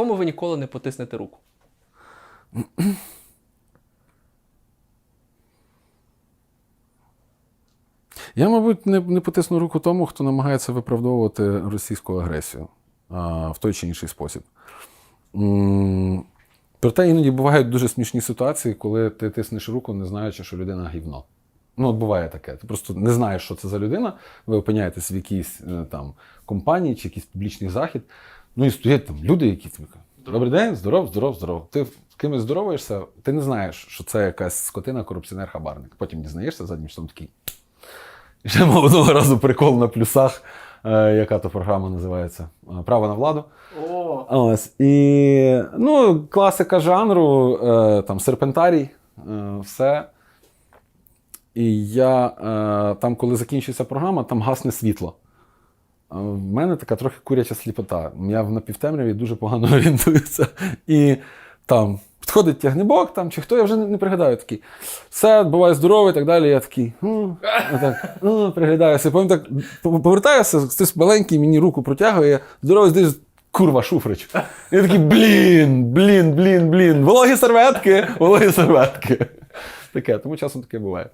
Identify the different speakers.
Speaker 1: Кому ви ніколи не потиснете руку?
Speaker 2: Я, мабуть, не, не потисну руку тому, хто намагається виправдовувати російську агресію а, в той чи інший спосіб. Проте іноді бувають дуже смішні ситуації, коли ти тиснеш руку, не знаючи, що людина гівно. Ну, от буває таке. Ти просто не знаєш, що це за людина. Ви опиняєтесь в якійсь е, там компанії чи якийсь публічний захід. Ну і стоять там люди, які тобі кажуть, добрий день, здоров, здоров, здоров. Ти з кимось здороваєшся, ти не знаєш, що це якась скотина, корупціонер, хабарник. Потім дізнаєшся заднім числом такий. І ще мав одного разу прикол на плюсах, е, яка то програма називається е, Право на владу.
Speaker 1: О,
Speaker 2: Ось. І ну, класика жанру, е, там серпентарій, е, все. І я е, там, коли закінчується програма, там гасне світло. В мене така трохи куряча сліпота. Я в напівтемряві дуже погано орієнтуюся. І там підходить тягнебок, там, чи хто, я вже не, пригадаю такий. Все, буває здоровий і так далі. Я такий. «М», приглядаюся. Потім так повертаюся, хтось маленький мені руку протягує, здоровий здесь. Курва, Шуфрич. Я такий, блін, блін, блін, блін. Вологі серветки, вологі серветки. Таке, тому часом таке буває.